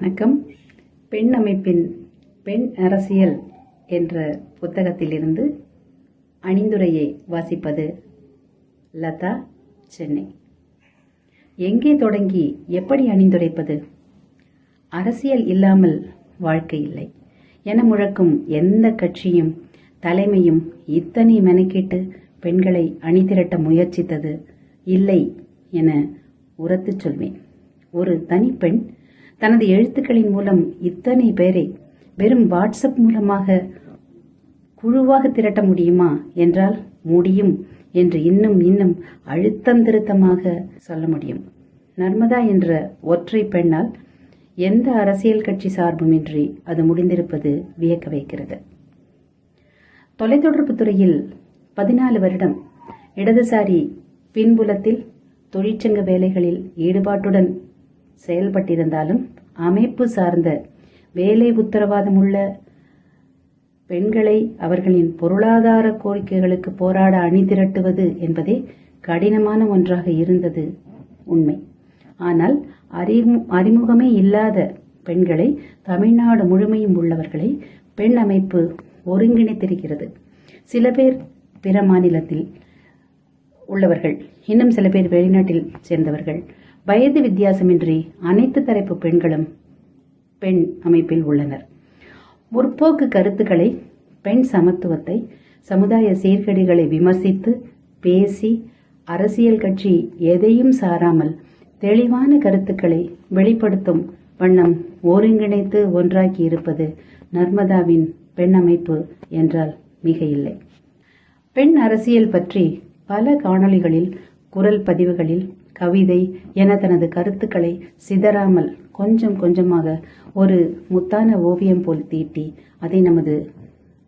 வணக்கம். பெண் அமைப்பின் பெண் அரசியல் என்ற புத்தகத்திலிருந்து அணிந்துரையை வாசிப்பது லதா சென்னை. எங்கே தொடங்கி எப்படி அணிந்துரைப்பது? அரசியல் இல்லாமல் வாழ்க்கை இல்லை. என முழக்கும் எந்த கட்சியும் தலைமையும் இத்தனை மெனக்கிட்டு பெண்களை அணிதிரட்ட முயற்சித்தது இல்லை என உரத்துச் சொல்வேன். ஒரு தனிப்பெண் தனது எழுத்துக்களின் மூலம் இத்தனை பேரை வெறும் வாட்ஸ்அப் மூலமாக குழுவாக திரட்ட முடியுமா என்றால் முடியும் என்று இன்னும் இன்னும் அழுத்தம் திருத்தமாக சொல்ல முடியும். நர்மதா என்ற ஒற்றை பெண்ணால் எந்த அரசியல் கட்சி சார்புமின்றி அது முடிந்திருப்பது வியக்க வைக்கிறது. தொலைத்தொடர்பு துறையில் பதினாலு வருடம் இடதுசாரி பின்புலத்தில் தொழிற்சங்க வேலைகளில் ஈடுபாட்டுடன் செயல்பட்டிருந்தாலும் அமைப்பு சார்ந்த வேலை உத்தரவாதம் உள்ள பெண்களை அவர்களின் பொருளாதார கோரிக்கைகளுக்கு போராட அணிதிரட்டுவது என்பதே கடினமான ஒன்றாக இருந்தது உண்மை. ஆனால் அறிமு அறிமுகமே இல்லாத பெண்களை தமிழ்நாடு முழுமையும் உள்ளவர்களை பெண் அமைப்பு ஒருங்கிணைத்திருக்கிறது. சில பேர் பிற மாநிலத்தில் உள்ளவர்கள் இன்னும் சில பேர் வெளிநாட்டில் சேர்ந்தவர்கள். வயது வித்தியாசமின்றி அனைத்து தரப்பு பெண்களும் பெண் அமைப்பில் உள்ளனர். முற்போக்கு கருத்துக்களை பெண் சமத்துவத்தை சமுதாய சீர்கேடுகளை விமர்சித்து பேசி அரசியல் கட்சி எதையும் சாராமல் தெளிவான கருத்துக்களை வெளிப்படுத்தும் வண்ணம் ஒருங்கிணைத்து ஒன்றாக்கி இருப்பது நர்மதாவின் பெண் அமைப்பு என்றால் மிக இல்லை. பெண் அரசியல் பற்றி பல காணொளிகளில் குரல் பதிவுகளில் கவிதை என தனது கருத்துக்களை சிதறாமல் கொஞ்சம் கொஞ்சமாக ஒரு முத்தான ஓவியம் போல் தீட்டி அதை நமது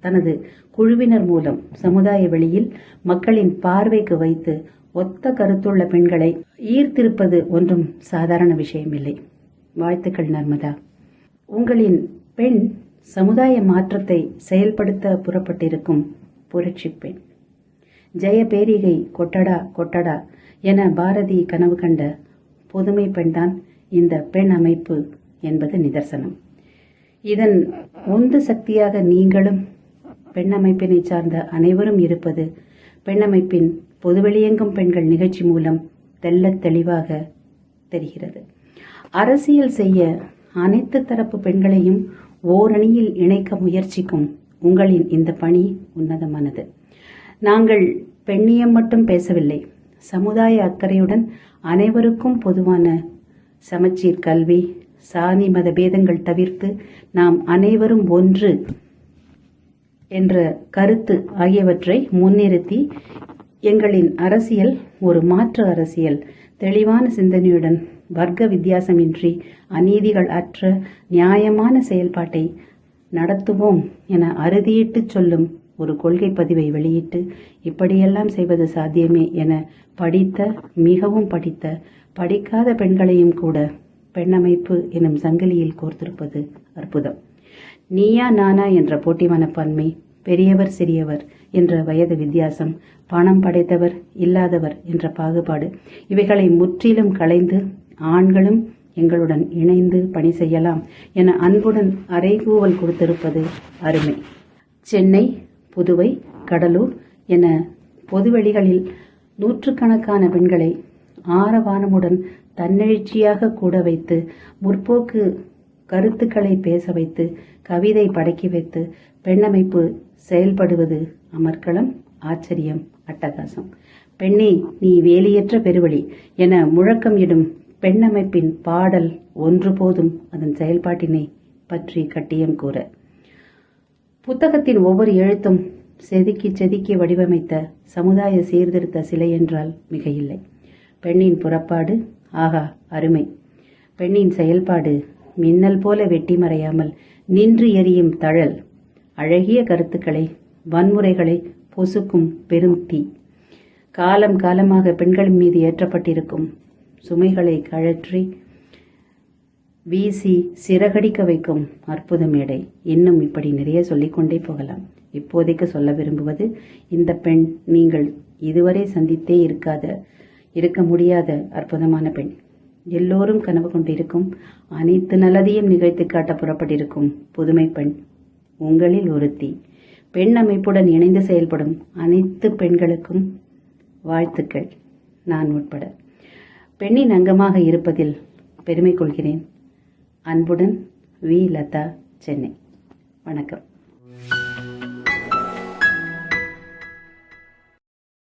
தனது குழுவினர் மூலம் சமுதாய வெளியில் மக்களின் பார்வைக்கு வைத்து ஒத்த கருத்துள்ள பெண்களை ஈர்த்திருப்பது ஒன்றும் சாதாரண விஷயமில்லை. வாழ்த்துக்கள் நர்மதா. உங்களின் பெண் சமுதாய மாற்றத்தை செயல்படுத்த புறப்பட்டிருக்கும் புரட்சி பெண். ஜெய பேரிகை கொட்டடா கொட்டடா என பாரதி கனவு கண்ட புதுமை பெண்தான் இந்த பெண் அமைப்பு என்பது நிதர்சனம். இதன் உந்து சக்தியாக நீங்களும் பெண் அமைப்பினை சார்ந்த அனைவரும் இருப்பது பெண் அமைப்பின் பொதுவெளியெங்கும் பெண்கள் நிகழ்ச்சி மூலம் தெள்ளத் தெளிவாக தெரிகிறது. அரசியல் செய்ய அனைத்து தரப்பு பெண்களையும் ஓரணியில் இணைக்க முயற்சிக்கும் உங்களின் இந்த பணி உன்னதமானது. நாங்கள் பெண்ணியம் மட்டும் பேசவில்லை. சமுதாய அக்கறையுடன் அனைவருக்கும் பொதுவான சமச்சீர் கல்வி சாதி மத பேதங்கள் தவிர்த்து நாம் அனைவரும் ஒன்று என்ற கருத்து ஆகியவற்றை முன்னிறுத்தி எங்களின் அரசியல் ஒரு மாற்று அரசியல். தெளிவான சிந்தனையுடன் வர்க்க வித்தியாசமின்றி அநீதிகள் அற்ற நியாயமான செயல்பாட்டை நடத்துவோம் என அறுதியிட்டு சொல்லும் ஒரு கொள்கை பதிவை வெளியிட்டு இப்படியெல்லாம் செய்வது சாத்தியமே என படித்த மிகவும் படித்த படிக்காத பெண்களையும் கூட பெண்ணமைப்பு எனும் சங்கிலியில் கோர்த்திருப்பது அற்புதம். நீயா நானா என்ற போட்டி மனப்பான்மை பெரியவர் சிறியவர் என்ற வயது வித்தியாசம் பணம் படைத்தவர் இல்லாதவர் என்ற பாகுபாடு இவைகளை முற்றிலும் களைந்து ஆண்களும் எங்களுடன் இணைந்து பணி செய்யலாம் என அன்புடன் அறைகூவல் கொடுத்திருப்பது அருமை. சென்னை புதுவை கடலூர் என பொதுவெளிகளில் நூற்றுக்கணக்கான பெண்களை ஆரவானமுடன் தன்னெழுச்சியாக கூட வைத்து முற்போக்கு கருத்துக்களை பேச வைத்து கவிதை படக்கி வைத்து பெண்ணமைப்பு செயல்படுவது அமர்க்களம் ஆச்சரியம் அட்டகாசம். பெண்ணே நீ வேலியற்ற பெருவழி என முழக்கம் இடும் பெண்ணமைப்பின் பாடல் ஒன்று போதும் அதன் செயல்பாட்டினை பற்றி கட்டியம் கூற. புத்தகத்தின் ஒவ்வொரு எழுத்தும் செதுக்கி செதுக்கி வடிவமைத்த சமுதாய சீர்திருத்த சிலை என்றால் மிக இல்லை பெண்ணின் புறப்பாடு ஆகா அருமை. பெண்ணின் செயல்பாடு மின்னல் போல வெட்டி மறையாமல் நின்று எரியும் தழல் அழகிய கருத்துக்களை வன்முறைகளை பொசுக்கும் பெரும் தீ. காலம் காலமாக பெண்களின் மீது ஏற்றப்பட்டிருக்கும் சுமைகளை கழற்றி வீசி சிறகடிக்க வைக்கும் அற்புத மேடை. இன்னும் இப்படி நிறைய சொல்லிக்கொண்டே போகலாம். இப்போதைக்கு சொல்ல விரும்புவது இந்த பெண் நீங்கள் இதுவரை சந்தித்தே இருக்காத இருக்க முடியாத அற்புதமான பெண். எல்லோரும் கனவு கொண்டிருக்கும் அனைத்து நல்லதையும் நிகழ்த்தி காட்ட புறப்பட்டிருக்கும் புதுமை பெண். உங்களில் ஒருத்தி. பெண் அமைப்புடன் இணைந்து செயல்படும் அனைத்து பெண்களுக்கும் வாழ்த்துக்கள். நான் உட்பட. பெண்ணின் அங்கமாக இருப்பதில் பெருமை கொள்கிறேன். அன்புடன் வி. லதா சென்னை. வணக்கம்.